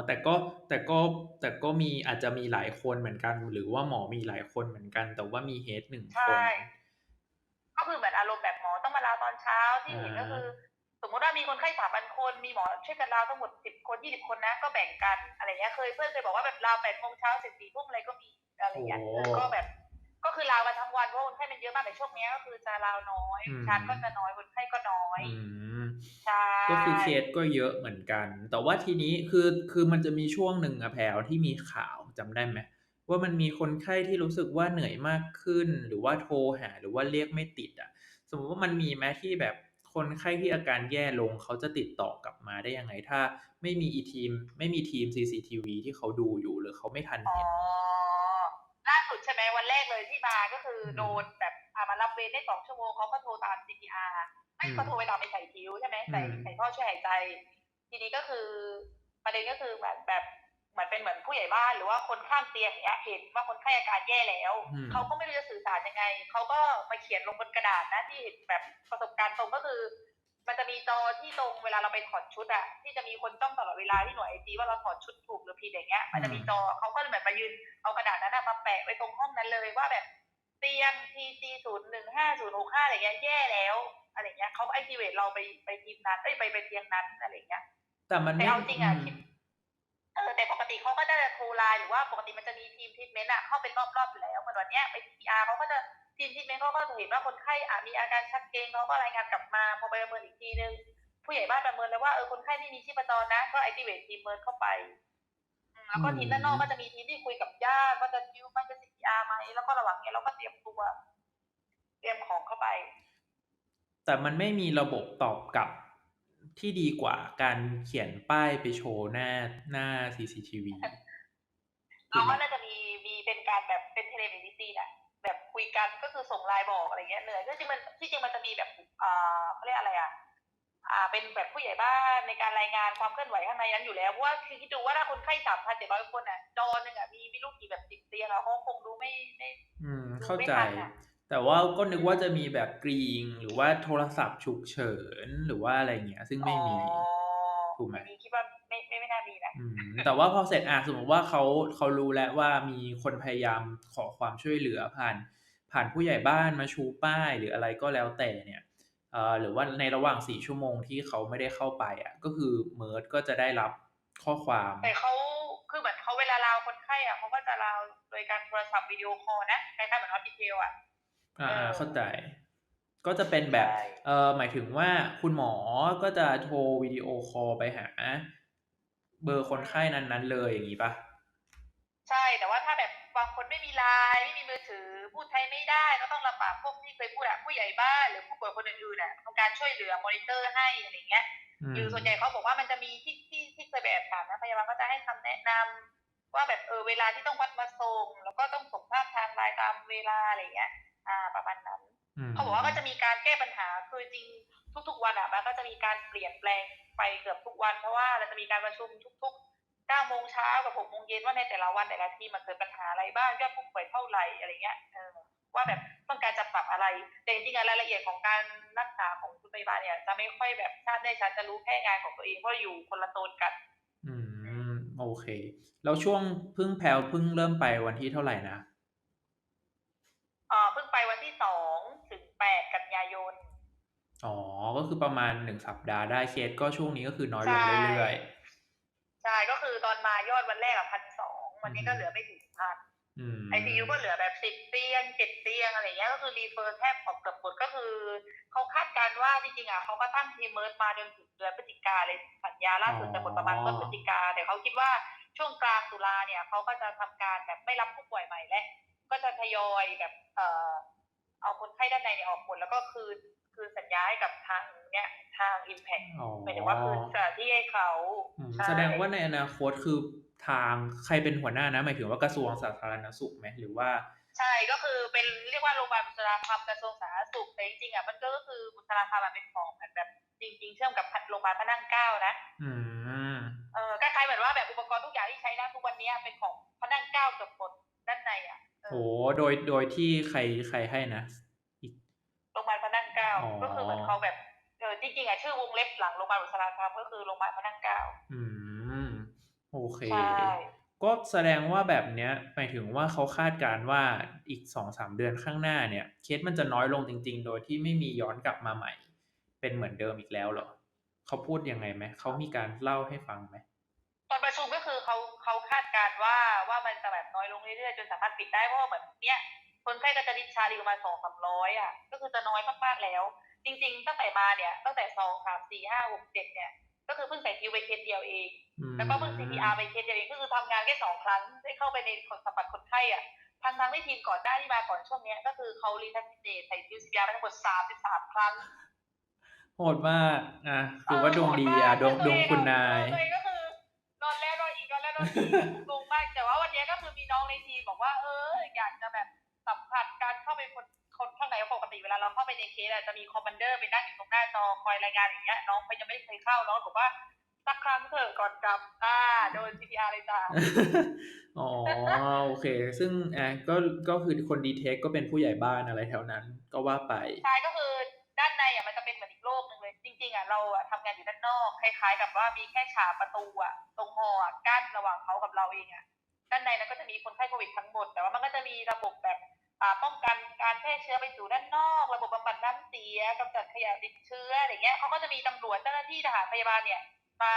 Speaker 3: แต่ก็แต่ก็แต่ก็มีอาจจะมีหลายคนเหมือนกัน หรือว่าหมอมีหลายคนเหมือนกัน แต่ว่ามีเฮดหนึ่งคน
Speaker 4: ใช่ก็คือเหมือนอารมณ์แบบหมอต้องมาลาตอนเช้าที่เห็นก็คือ สมมติว่ามีคนไข้สามพันคนมีหมอช่วยกันลาทั้งหมดสิบคนยี่สิบคนนะก็แบ่งกันอะไรเงี้ยเคยเพื่อนเคยบอกว่าแบบลาแปดโมงเช้าสิบสี่ทุ่มอะไรก็มีอะไรเงี้ย
Speaker 3: โอ้
Speaker 4: เออก็แบบ ก็คือลามาทั้งวันเพราะคนไข้มันเยอะมากแต่ช่วงเนี้ยก็คือจะลาน้อย
Speaker 3: อืม
Speaker 4: ชาร์จก็จะน้อยคนไข้ก็น้อย
Speaker 3: อืม
Speaker 4: ใช่
Speaker 3: ก็คือเคสก็เยอะเหมือนกัน แต่ว่าทีนี้คือคือมันจะมีช่วงหนึ่งอะแพลวที่มีข่าวจำได้ไหมว่ามันมีคนไข้ที่รู้สึกว่าเหนื่อยมากขึ้น หรือว่าโทรหาหรือว่าเรียกไม่ติดอะสมมติว่ามันมีไหมที่แบบคนไข้ที่อาการแย่ลงเขาจะติดต่อกลับมาได้ยังไงถ้าไม่ไม่มีอีทีม ไม่มีทีม CCTV ที่เขาดูอยู่หรือเขาไม่ทัน
Speaker 4: อ๋อ
Speaker 3: เห็น
Speaker 4: ล่าสุดใช่ไหมวันแรกเลยที่มาก็คืออ
Speaker 3: ม
Speaker 4: โดนแบบอ่ามารับเวรได้สองชั่วโมงเขาก็โทรตาม CPR ไม่
Speaker 3: อืม
Speaker 4: ก็โทรไปตามไปใส่คิ้วใช่ไหมใส่
Speaker 3: อืม
Speaker 4: ใส่ท่อช่วยหายใจ ทีนี้ก็คือประเด็นก็คือแบบแบบเหมือนเป็นเหมือนผู้ใหญ่บ้านหรือว่าคนข้างเตียงอย่างเงี้ยเห็นว่าคนไข้อาการแย่แล้ว
Speaker 3: อืม
Speaker 4: เขาก็ไม่รู้จะสื่อสารยังไงเขาก็มาเขียนลงบนกระดาษนะที่เห็นแบบประสบการณ์ตรงก็คือ มันจะมีจอที่ตรงเวลาเราไปถอดชุดอะที่จะมีคนจ้องตลอดเวลาที่หน่วยไอจีว่าเราถอดชุดถูกหรือผิดอย่างเงี้ย มันจะมีจอเขาก็เลยแบบมายืนเอากระดาษนั้นอะมาแปะไว้ตรงห้องนั้นเลยว่าแบบเตียง TC ศูนย์หนึ่งห้าศูนย์หกห้าอะไรเงี้ยแย่แล้ว อะไรเงี้ยเขาไอทีเวทเราไปไปทีมนั้นเอ้ยไปไปเตียงนั้นอะไรเงี้ย
Speaker 3: แต่มัน
Speaker 4: แต่
Speaker 3: ไม่
Speaker 4: เอาจริงอะ
Speaker 3: อืม
Speaker 4: คิดเออแต่ปกติเขาก็จะโทรไลน์หรือว่าปกติมันจะมีทีมทรีทเมนต์อะเข้าเป็นรอบๆอยู่แล้วเหมือนวันเนี้ยไป PR เขาก็จะทีมทรีทเมนต์เขาก็จะเห็นว่าคนไข้อาจมีอาการชักเกร็งเขาก็รายงานกลับมาพอไปประเมินอีกทีนึงผู้ใหญ่บ้านประเมินแล้วว่าเออคนไข้ไม่มีชีพจรนะ ก็ไอทีเวททีมเมิร์เข้าไปอืมแล้วก็ทีมด้านนอกก็จะมีทีมที่คุยกับญาติว่าจะคิวมันจะ CPR ไหมแล้วก็ระหว่างเนี้ยเราก็เตรียมตัว เตรียมของเข้าไป
Speaker 3: แต่มันไม่มีระบบตอบกลับที่ดีกว่าการเขียนป้ายไปโชว์หน้าหน้า CCTV
Speaker 4: เราว่าน่าจะมีมีเป็นการแบบเป็นเทเลเมดิซีนะแบบคุยกันก็คือส่งไลน์บอกอะไรเงี้ยเหนื่อยก็จริงมันที่จริงมันจะมีแบบอ่าเขาเรียกอะไรอะอ่าเป็นแบบผู้ใหญ่บ้านในการรายงานความเคลื่อนไหวข้างในนั้นอยู่แล้วเพราะว่าคือคิดดูว่าถ้าคนไข้สามพันเจ็ดร้อยคนอะจอหนึ่งอะมีมีลูกกี่แบบสิบเตียงอะเขาคงดูไม่ไม่
Speaker 3: อืม
Speaker 4: ดู
Speaker 3: เข้า
Speaker 4: ไม่
Speaker 3: ใจ
Speaker 4: ทันอะ
Speaker 3: แต่ว่าก็นึกว่าจะมีแบบกรีง หรือว่าโทรศัพท์ฉุกเฉิน หรือว่าอะไรเงี้ย ซึ่งไม่มี
Speaker 4: อ๋อ
Speaker 3: ถูกไหม
Speaker 4: อันนี้คิดว่าไม่ไม่ไม่น่ามีนะ
Speaker 3: อืมแต่ว่าพอเสร็จอะสมมติว่าเขาเขารู้แล้วว่ามีคนพยายามขอความช่วยเหลือผ่าน ผ่านผู้ใหญ่บ้านมาชูป้ายหรืออะไรก็แล้วแต่เนี่ยเอ่อหรือว่าในระหว่างสี่ชั่วโมงที่เขาไม่ได้เข้าไปอะ ก็คือเมิร์ดก็จะได้รับข้อความ
Speaker 4: แต่เขาคือเหมือนเขาเวลาลาวคนไข้อะเขาก็จะลาวโดยการโทรศัพท์วิดีโอคอลนะคล้ายๆเหมือนออฟฟิเทลอะ
Speaker 3: อ่า
Speaker 4: เออ
Speaker 3: เข้าใจ ก็จะเป็นแบบ
Speaker 4: ใช่
Speaker 3: เอ่อหมายถึงว่าคุณหมอก็จะโทรวิดีโอคอลไปหา เบอร์คนไข้นั้นๆ เลยอย่างนี้ปะ
Speaker 4: ใช่แต่ว่าถ้าแบบบางคนไม่มีไลน์ไม่มีมือถือพูดไทยไม่ได้ก็ต้องลำบากพวกที่เคยพูดอะผู้ใหญ่บ้านหรือผู้ป่วยคนอื่นๆน่ะทำการช่วยเหลือมอนิเตอร์ให้อะไรเงี้ย
Speaker 3: อืม
Speaker 4: คือส่วนใหญ่เขาบอกว่ามันจะมีที่ที่ที่เคยไปแอบถามนะพยาบาลก็จะให้คำแนะนำว่าแบบเออเวลาที่ต้องวัดมาส่งแล้วก็ต้องส่งภาพทางไลน์ตามเวลาอะไรเงี้ย อ่าประมาณนั้น
Speaker 3: อืม
Speaker 4: เขาบอกว่าก็จะมีการแก้ปัญหาคือจริงทุกๆวันอะมันก็จะมีการเปลี่ยนแปลงไปเกือบทุกวัน เพราะว่าเราจะมีการประชุมทุกๆ9โมงเช้ากับ6โมงเย็นว่าในแต่ละวันแต่ละทีมมันเกิดปัญหาอะไรบ้างยอดผู้ป่วยเท่าไหร่อะไรเงี้ยเออว่าแบบต้องการจะปรับอะไร แต่จริงๆอะรายละเอียดของการรักษาของคุณพยาบาลเนี่ย จะไม่ค่อยแบบทราบได้ชัดจะรู้แค่งานของตัวเองเพราะอยู่คนละโซนกัน
Speaker 3: อืมโอเค แล้วช่วงเพึ่งแพลวเพึ่งเริ่มไปวันที่เท่าไหร่นะ
Speaker 4: เออเพิ่งไปวันที่สองถึงแปดกันยายน
Speaker 3: อ๋อ ก็คือประมาณหนึ่งสัปดาห์ได้เคสก็ช่วงนี้ก็คือน้อยลง
Speaker 4: ใช่
Speaker 3: เรื่อย
Speaker 4: ใช่ ก็คือตอนมายอดวันแรกอะพันสองวันนี้ก็เหลือไม่ถึงพัน
Speaker 3: ๆอืม
Speaker 4: ไอซียูก็เหลือแบบสิบเตียงเจ็ดเตียงอะไรเงี้ยก็คือรีเฟอร์แทบออกเกือบหมดก็คือเขาคาดการณ์ว่าจริงๆอะเขาก็ตั้งทีมเมิร์ดมาจนถึงเดือนพฤศจิกาเลยสัญญาล่าสุดจะหมดประมาณต้นพฤศจิกาแต่เขาคิดว่าช่วงกลางตุลาเนี่ยเขาก็จะทำการแบบไม่รับผู้ป่วยใหม่และ ก็จะทยอยแบบเอ่อเอาคนไข้ด้านในเนี่ยออกหมดแล้วก็คืนคืนสัญญาให้กับทางเนี่ยทางอิมแพค
Speaker 3: อ๋อ
Speaker 4: หมายถึงว่าคืนสถานที่ให้เขา
Speaker 3: อืม
Speaker 4: ใช่
Speaker 3: แสดงว่าในอนาคตคือทางใครเป็นหัวหน้านะหมายถึงว่ากระทรวงสาธารณสุขไหมหรือว่า
Speaker 4: ใช่ก็คือเป็นเรียกว่าโรงพยาบาลบุษราคำกระทรวงสาธารณสุขแต่จริงๆอะมันก็คือบุษราคำมันเป็นของแบบแบบจริง ๆ เชื่อมกับโรงพยาบาลพระนั่งเกล้านะ
Speaker 3: อืม
Speaker 4: เออคล้ายๆเหมือนว่าแบบอุปกรณ์ทุกอย่างที่ใช้นะทุกวันเนี้ยเป็นของพระนั่งเกล้าเกือบหมดด้านในอะเออ
Speaker 3: โหโดยโดยที่ใครใครให้นะอีก
Speaker 4: โรงพยาบาลพระนั่งเกล้า
Speaker 3: อ๋อ
Speaker 4: ก็คือเหมือนเขาแบบเออจริงๆอะชื่อวงเล็บหลังโรงพยาบาลบุษราคำก็คือโรงพยาบาลพระนั่งเกล้า
Speaker 3: อืม โอเค
Speaker 4: ใช่
Speaker 3: ก็แสดงว่าแบบเนี้ยหมายถึงว่าเขาคาดการณ์ว่าอีกสองสามเดือนข้างหน้าเนี่ย เคสมันจะน้อยลงจริง ๆ โดยที่ไม่มีย้อนกลับมาใหม่ เป็นเหมือนเดิมอีกแล้วเหรอ เขาพูดยังไงไหมเขามีการเล่าให้ฟังไหม
Speaker 4: เรื่อยๆจนสามารถปิดได้เพราะว่าเหมือนเนี้ยคนไข้ก็จะดิชาร์จอีกประมาณสองสามร้อยอะก็คือจะน้อยมากๆแล้ว จริง ๆ ตั้งแต่มาเนี่ยตั้งแต่สองสามสี่ห้าหกเจ็ดเนี่ย ก็คือเพิ่งใส่คิวไปเคสเดียวเอง
Speaker 3: อืม
Speaker 4: แล้วก็เพิ่ง CPR ไปเคสเดียวเองก็คือทำงานแค่สองครั้งได้เข้าไปในคนสัมผัสคนไข้อะทางทางที่ทีมก่อนหน้าที่มาก่อนช่วงเนี้ยก็คือเขารีทัชเจใส่คิว CPR ไปทั้งหมดสามสิบสามครั้ง
Speaker 3: โหดมากอะถือว่าดวงดีอะดวงดวงคุณนาย
Speaker 4: ตัวเองก็คือโทษทีงงมาก บอกว่า เออ อยากจะแบบสัมผัสการเข้าไปคนคนข้างในปกติเวลาเราเข้าไปในเคสอะจะมีคอมมานเดอร์ไปนั่งอยู่ตรงหน้าจอคอยรายงานอย่างเงี้ยน้องเขายังไม่เคยเข้าน้องบอกว่าสักครั้งเถอะก่อนกลับอ่าโดน CPR เลยจ้า
Speaker 3: อ๋อโอเค ซึ่งอะก็ก็คือคนดีเทคก็เป็นผู้ใหญ่บ้านอะไรแถวนั้นก็ว่าไป
Speaker 4: ใช่ก็คือด้านในอะมันจะเป็นเหมือนอีกโลกหนึ่งเลย จริง ๆอะเราอะทำงานอยู่ด้านนอกคล้าย ๆ กับว่ามีแค่ฉากประตูอะตรงหออะกั้นระหว่างเขากับเราเองอะ ด้านในนั้นก็จะมีคนไข้โควิดทั้งหมด แต่ว่ามันก็จะมีระบบแบบอ่าป้องกันการแพร่เชื้อไปสู่ด้านนอก ระบบบำบัดน้ำเสียกำจัดขยะติดเชื้ออะไรเงี้ยเขาก็จะมีตำรวจเจ้าหน้าที่ทหารพยาบาลเนี่ย มา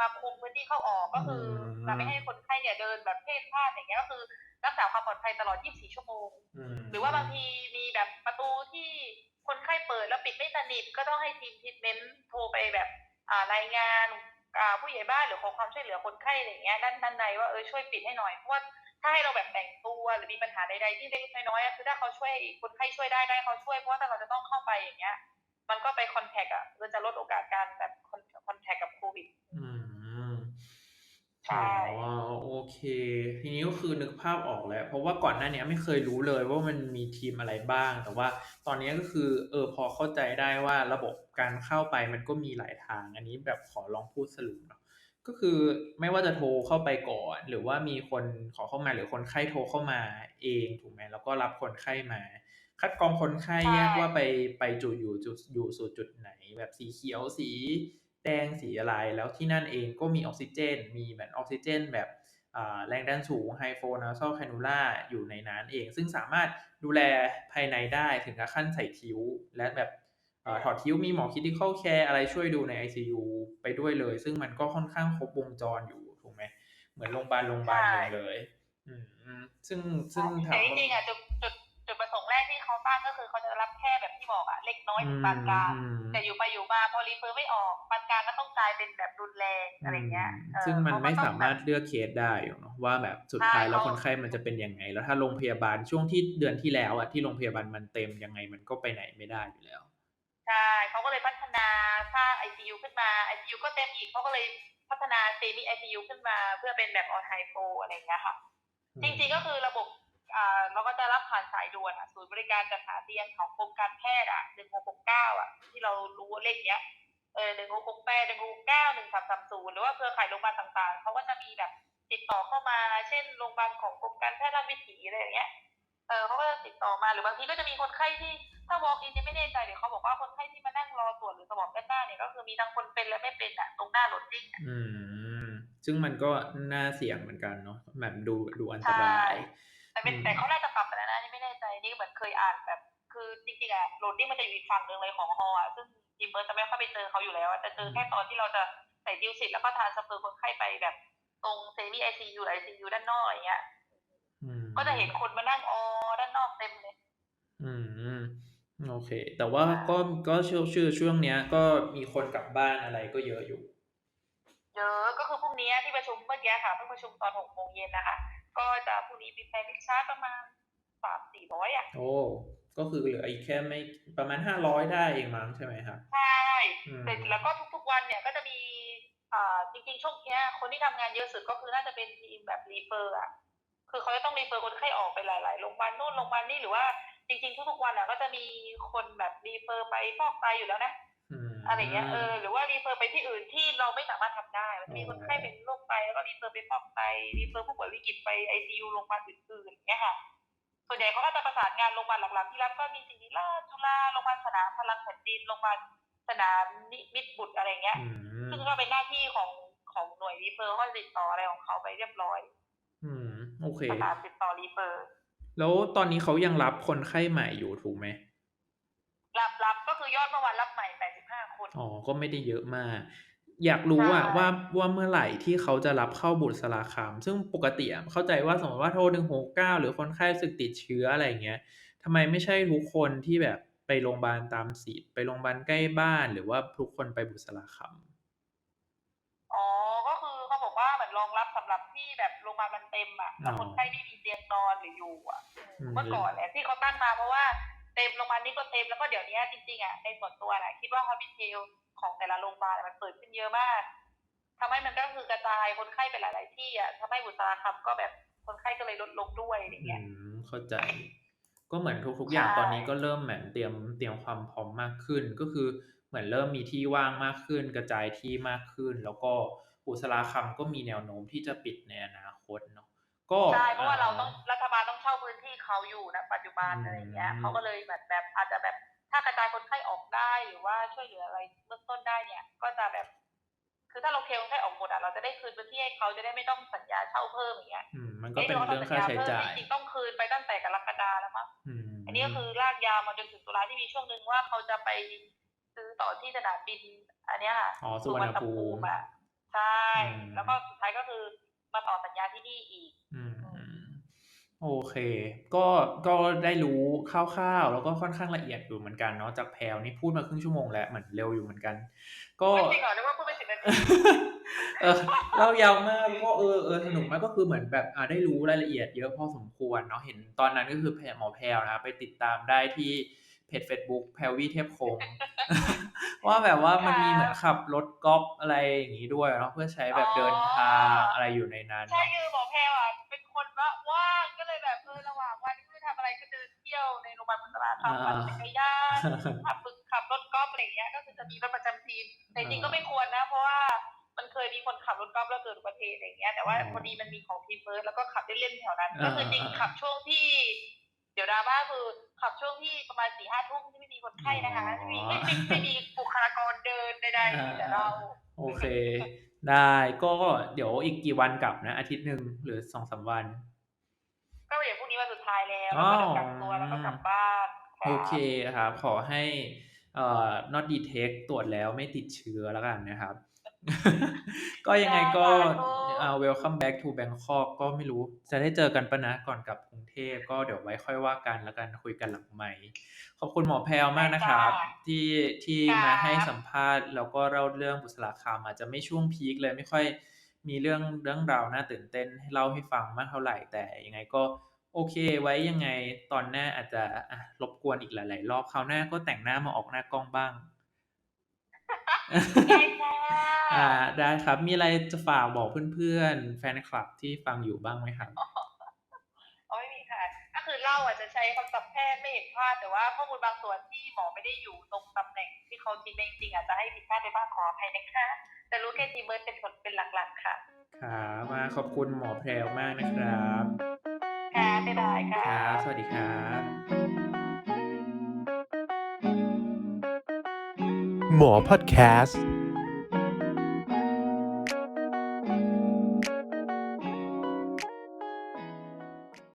Speaker 4: มาคุมพื้นที่เข้าออกก็คือ
Speaker 3: ม
Speaker 4: จะไม่ให้คนไข้เนี่ยเดินแบบเพ่นพ่านอย่างเงี้ยก็คือรักษาความปลอดภัยตลอด 24 ชั่วโมง
Speaker 3: ม
Speaker 4: หรือว่าบางทีมีแบบประตูที่คนไข้เปิดแล้วปิดไม่สนิทก็ต้องให้ทีมทรีทเมนต์โทรไปแบบอ่ารายงานอ่า ผู้ใหญ่บ้านหรือขอความช่วยเหลือคนไข้อะไรเงี้ยด้านด้านในว่าเออช่วยปิดให้หน่อยเพราะว่าถ้าให้เราแบบแต่งตัวหรือมีปัญหาใดๆที่เล็กน้อยๆคือถ้าเขาช่วยคนไข้ช่วยได้ได้เขาช่วยเพราะว่าถ้าเราจะต้องเข้าไปอย่างเงี้ย มันก็ไปคอนแทคอะเราจะลดโอกาสการแบบคอนแทคกับโควิด
Speaker 3: อืม
Speaker 4: ใช่
Speaker 3: อ๋อโอเค ทีนี้ก็คือนึกภาพออกแล้ว เพราะว่าก่อนหน้านี้ไม่เคยรู้เลยว่ามันมีทีมอะไรบ้าง แต่ว่าตอนนี้ก็คือ เออ พอเข้าใจได้ว่าระบบการเข้าไปมันก็มีหลายทาง อันนี้แบบขอลองพูดสรุปเนาะก็คือไม่ว่าจะโทรเข้าไปก่อน หรือว่ามีคนขอเข้ามาหรือคนไข้โทรเข้ามาเองถูกไหมแล้วก็รับคนไข้มา คัดกรองคนไข้
Speaker 4: ใช่
Speaker 3: แยกว่าไปไปจุดอยู่จุดอยู่สู่จุดไหน แบบสีเขียวสี แดงสีอะไร แล้วที่นั่นเองก็มีออกซิเจน มีแบบออกซิเจน แบบอ่าแรงดันสูงไฮโฟนาซอลแคนูล่าอยู่ในนั้นเอง ซึ่งสามารถดูแลภายในได้ถึงกับขั้นใส่ทิ้ว และแบบเอ่อถอดทิ้วมีหมอคิดที่เข้าแคร์อะไรช่วยดูใน ICU ไปด้วยเลย ซึ่งมันก็ค่อนข้างครบวงจรอยู่ถูกไหมเหมือนโรงพยาบาลโรงพยาบาลหนึ่งเลยอืมซึ่งซึ่งถา
Speaker 4: แต่
Speaker 3: ม
Speaker 4: จ
Speaker 3: ว่า
Speaker 4: ริงๆอะจุดจุด เขาตั้งก็คือเขาจะรับแค่แบบที่บอกอะเล็กน้อยถึงปานกลาง
Speaker 3: อืม
Speaker 4: แต่อยู่ไปอยู่มาพอรีเฟอร์ไม่ออกปานกลางก็ต้องกลายเป็นแบบรุนแรงอะไรเงี้ยเออ
Speaker 3: ซึ่งมันไม่
Speaker 4: เขก็
Speaker 3: สา
Speaker 4: ต้อง
Speaker 3: มารถเลือกเคสได้หรอกเนาะว่าแบบสุด
Speaker 4: ใช่
Speaker 3: ท้ายแล้ว
Speaker 4: เขา
Speaker 3: คนไข้มันจะเป็นยังไง แล้วถ้าโรงพยาบาลช่วงที่เดือนที่แล้วอะที่โรงพยาบาลมันเต็มยังไงมันก็ไปไหนไม่ได้อยู่แล้ว
Speaker 4: ใช่เขาก็เลยพัฒนาสร้าง ICU ขึ้นมา ICU ก็เต็มอีกเขาก็เลยพัฒนาเซมิ ICU ขึ้นมา เพื่อเป็นแบบออนไฮโฟอะไรอย่างเงี้ยค่ะจริงๆก็คือระบบอ่า เราก็จะรับผ่านสายด่วนอะศูนย์บริการจัดหาเตียงของกรมการแพทย์อะหนึ่งหกหกเก้าอะ ที่เรารู้เลขเนี้ยเออหนึ่งหกหกแปดหนึ่งหกเก้าหนึ่งสามสามศูนย์หรือว่าเครือข่ายโรงพยาบาลต่างๆเขาก็จะมีแบบติดต่อเข้ามา เช่นโรงพยาบาลของกรมการแพทย์ราชวิถีอะไรอย่างเงี้ยเออเขาก็จะติดต่อมาหรือบางทีก็จะมีคนไข้ที่ถ้า walk in เนี่ยไม่แน่ใจเดี๋ยวเขาบอกว่าคนไข้ที่มานั่งรอตรวจหรือสวอปด้านหน้าเนี่ยก็คือมีทั้งคนเป็นและไม่เป็นอะตรงหน้าโหลดดิ้ง
Speaker 3: อืมซึ่งมันก็น่าเสี่ยงเหมือนกันเนาะแบบดูดูอันต
Speaker 4: ใช่
Speaker 3: ราย
Speaker 4: แต่ เป็น
Speaker 3: อืม
Speaker 4: แต่เขาน่าจะปรับไปแล้วนะนี่ไม่แน่ใจนี่เหมือนเคยอ่านแบบ คือจริงๆอะโหลดดิ้งมันจะอยู่อีกฝั่งหนึ่งเลยของฮออะซึ่งทีมเบิร์ดจะไม่ค่อยไปเจอเขาอยู่แล้วอะจะเจอแค่ตอนที่เราจะใส่ดิวสิทแล้วก็ทานสเปอร์คนไข้ไปแบบตรงเซมิไอซียูไอซียูด้านนอกอะไรเงี้ย
Speaker 3: อืม
Speaker 4: ก็จะเห็นคนมานั่งออด้านนอกเต็มเลย
Speaker 3: อืมโอเค แต่ว่าก็ก็เชื่อชื่อช่วงเนี้ย ก็มีคนกลับบ้านอะไรก็เยอะอยู่
Speaker 4: เยอะก็คือพรุ่งนี้ที่ประชุมเมื่อกี้ค่ะเพิ่งประชุมตอนหกโมงเย็นนะคะ ก็จะพรุ่งนี้มีแพลนพิชชาร์จประมาณสามสี่ร้อยอะ
Speaker 3: โอ้ ก็คือเหลืออีกแค่ไม่ประมาณห้าร้อยได้เองมั้งใช่ไหมครับ
Speaker 4: ใช่
Speaker 3: อืม
Speaker 4: แต่แล้วก็ทุกๆวันเนี่ยก็จะมีอ่าจริงๆช่วงเนี้ยคนที่ทำงานเยอะสุดก็คือน่าจะเป็นทีมแบบรีเฟอร์อะ คือเขาจะต้องรีเฟอร์คนไข้ออกไปหลายๆโรงพยาบาลนู่นโรงพยาบาลนี่หรือว่าจริงๆทุกๆวันอะก็จะมีคนแบบรีเฟอร์ไปฟอกไตอยู่แล้วนะ
Speaker 3: อืม
Speaker 4: อะไรเงี้ยเออหรือว่ารีเฟอร์ไปที่อื่นที่เราไม่สามารถทำได้มันจะมี
Speaker 3: อ๋อ
Speaker 4: คนไข้เป็นโรคไตแล้วก็รีเฟอร์ไปฟอกไตรีเฟอร์ผู้ป่วยวิกฤตไปไอซียูโรงพยาบาลอื่นๆเงี้ยค่ะส่วนใหญ่เขาก็จะประสานงานโรงพยาบาลหลักๆที่รับก็มีศิริราชจุฬาโรงพยาบาลสนามพลังแผ่นดินโรงพยาบาลสนามนิมิตรบุตรอะไรเงี้ย
Speaker 3: อืม
Speaker 4: ซึ่งก็เป็นหน้าที่ของของหน่วยรีเฟอร์เขาติดต่ออะไรของเขาไปเรียบร้อย
Speaker 3: อืมโอเค
Speaker 4: ประสานติดต่อรีเฟอร์
Speaker 3: แล้วตอนนี้เขายังรับคนไข้ใหม่อยู่ถูกไหม
Speaker 4: รับรับก็คือยอดเมื่อวานรับใหม่85 คน
Speaker 3: อ๋อ ก็ไม่ได้เยอะมาก อยากรู้อะ
Speaker 4: ใช่
Speaker 3: ว่าว่าเมื่อไหร่ที่เขาจะรับเข้าบุตรสราคาม ซึ่งปกติอะเข้าใจว่าสมมติว่าโทรหนึ่งหกเก้าหรือคนไข้รู้สึกติดเชื้ออะไรอย่างเงี้ยทำไมไม่ใช่ทุกคนที่แบบไปโรงพยาบาลตามสิทธิ์ไปโรงพยาบาลใกล้บ้าน หรือว่าทุกคนไปบุตรสราคาม
Speaker 4: อ๋อ ก็คือเขาบอกว่าเหมือนรองรับสำหรับที่แบบโรงพยาบาลมันเต็มอะแล้วคนไข้ไม่มีเตียงนอนหรืออยู่อะ
Speaker 3: อืม
Speaker 4: เมื่อก่อนแหละที่เขาตั้งมาเพราะว่า เต็มโรงพยาบาลนี้ก็เต็มแล้วก็เดี๋ยวนี้จริงๆอะในส่วนตัวนะคิดว่าฮอสพิทอลของแต่ละโรงพยาบาลมันเปิดขึ้นเยอะมากททำให้มันก็คือกระจายคนไข้ไปหลาย ๆ ที่อะทำให้บุษราคำก็แบบคนไข้ก็เลยลดลงด้วยอะไร
Speaker 3: อื
Speaker 4: เงี้ย
Speaker 3: มเข้าใจ ก็เหมือนทุกๆอย่าง
Speaker 4: ใช่
Speaker 3: ตอนนี้ก็เริ่มเหมือนเตรียมเตรียมความพร้อมมากขึ้น ก็คือเหมือนเริ่มมีที่ว่างมากขึ้น กระจายที่มากขึ้น แล้วก็บุษราคำก็มีแนวโน้มที่จะปิดในอนาคตเนาะ ก็
Speaker 4: ใช่เพราะว่าเรา
Speaker 3: อ่
Speaker 4: ต้องรัฐบาลต้องเช่าพื้นที่เขาอยู่นะปัจจุบัน
Speaker 3: อืม
Speaker 4: อะไรเงี้ยเขาก็เลยแบบแบบอาจจะแบบถ้ากระจายคนไข้ออกได้หรือว่าช่วยเหลืออะไรเบื้องต้นได้เนี่ย ก็จะแบบ คือถ้าเราเคลคนไข้ออกหมดอะเราจะได้คืนพื้นที่ให้เขาจะได้ไม่ต้องสัญญาเช่าเพิ่มอย่างเงี้ย
Speaker 3: อืมมันก็เป็นเรื่องค่าใช้จ่าย
Speaker 4: จริงๆต้องคืนไปตั้งแต่กรกฎาแล้วมั้ง
Speaker 3: อืม
Speaker 4: อันนี้ก็คือลากยาวมาจนถึงตุลาที่มีช่วงหนึ่งว่าเขาจะไปซื้อต่อที่สนามบิน อันเนี้ยค่ะ
Speaker 3: อ๋อสุวรรณภูมิ
Speaker 4: อะใช่
Speaker 3: อืม
Speaker 4: แล้วก็สุดท้ายก็คือ มาต่อสัญญาที่นี่อีก
Speaker 3: อืมอืมโอเค ก็ก็ได้รู้คร่าวๆแล้วก็ค่อนข้างละเอียดอยู่เหมือนกันเนาะจากแพลวนี่พูดมาครึ่งชั่วโมงแล้วเหมือนเร็วอยู่เหมือนกัน ก็
Speaker 4: ไม่จริงเหรอนึกว่าพูดไปสิบนาที
Speaker 3: เออเล่ายาวมากก็เออเออสนุกมากก็คือเหมือนแบบอ่าได้รู้รายละเอียดเยอะพอสมควรเนาะเห็นตอนนั้นก็คือแพรหมอแพรวนะไปติดตามได้ที่ เพจ Facebook แพรวี่เทพคง ว่าแบบว่ามันมีเหมือนขับรถกอล์ฟอะไรอย่างนี้ด้วยเนาะเพื่อใช้แบบเดินทางอะไรอยู่ในนั้น
Speaker 4: ใช่
Speaker 3: เนาะ
Speaker 4: คือหมอแพรวอะเป็นคนว่าว่างก็เลยแบบเออระหว่างวันที่ไม่ทำอะไรก็เดินเที่ยวในโรงพยาบาลบุษราคำปั่นจักรยานขับฝึกขับรถกอล์ฟอะไรอย่างเงี้ยก็คือจะมีรถประจำทีมแต่จริงๆก็ไม่ควรนะเพราะว่ามันเคยมีคนขับรถกอล์ฟแล้วเกิดอุบัติเหตุอะไรอย่างเงี้ยแต่ว่า
Speaker 3: อ๋อ
Speaker 4: พอดีมันมีของทีมเฟิร์สแล้วก็ขับเล่นๆแถวนั้น
Speaker 3: อ่า
Speaker 4: ก็คือจริง
Speaker 3: อ่า
Speaker 4: ขับช่วงที่ เดี๋ยวดราม่าคือขับช่วงที่ประมาณสี่ห้าทุ่มที่ไม่มีคนไข้นะคะไม่มีไม่ไม่ไม่มีบุคลากรเดินใดๆมีแต่เรา
Speaker 3: โอเค ได้ก็เดี๋ยวอีกกี่วันกลับนะ อาทิตย์หนึ่งหรือสองสามวัน
Speaker 4: ก็อย่างพรุ่งนี้วันสุดท้ายแล้ว
Speaker 3: อ๋
Speaker 4: แล้ว
Speaker 3: อ
Speaker 4: ก็เดี๋ยวกักตัวแล้วก็กลับบ้านรับ
Speaker 3: โอเคครับขอให้เอ่อ not detect ตรวจแล้วไม่ติดเชื้อแล้วกันนะครับ ก็ยังไงก็อ่า welcome back to Bangkok ก็ไม่รู้ จะได้เจอกันปะนะก่อนกลับกรุงเทพก็เดี๋ยวไว้ค่อยว่ากันแล้วกันคุยกันหลังใหม่ ขอบคุณหมอแพลวมากนะครับ ที่ที่มาให้สัมภาษณ์ แล้วก็เล่าเรื่องบุษราคามอาจจะไม่ช่วงพีคเลยไม่ค่อยมีเรื่องเรื่องราวน่าตื่นเต้นให้เล่าให้ฟังมากเท่าไหร่แต่ยังไงก็โอเค ไว้ยังไงตอนหน้าอาจจะอะรบกวนอีกหลาย ๆ รอบคราวหน้าก็แต่งหน้ามาออกหน้ากล้องบ้าง
Speaker 4: ได้ค่ะ
Speaker 3: อ่าได้ครับ มีอะไรจะฝากบอกเพื่อนๆ แฟนคลับที่ฟังอยู่บ้างไหมครับ
Speaker 4: อ๋อไม่มีค่ะ ก็คือเล่าอาจจะใช้คำศัพท์แพทย์ไม่เห็นภาพแต่ว่าข้อมูลบางส่วนที่หมอไม่ได้อยู่ตรงตำแหน่งที่เขาจริงจริงๆอาจจะให้ผิดพลาดไปบ้างขออภัยนะคะ แต่รู้แค่ทีเบิร์ดเป็นผลเป็นหลักๆค่ะ
Speaker 3: ครับมาขอบคุณหมอแพรวมากนะครับ
Speaker 4: ค่ะบ๊ายบายค่ะ
Speaker 3: ครับ สวัสดีครับ
Speaker 1: หมอพอดแคสต์